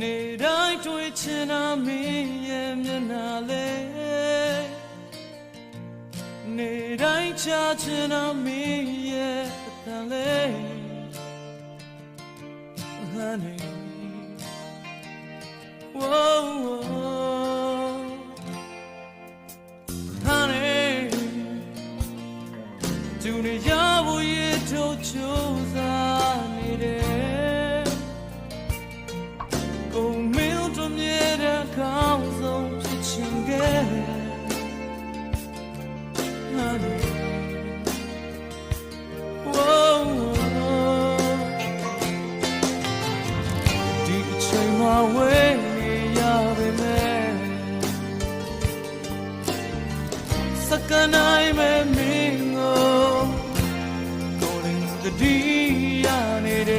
နေတိုင်းတွေ့ချင်တာမင်းရဲ့မျက်နှာလေးနေတိုင်းချာချင်တာမင်းရဲ့အသံလေးဟန်နေ Whoa, whoa. Honey, do you know what you're can I make me go? Going to the day I need it.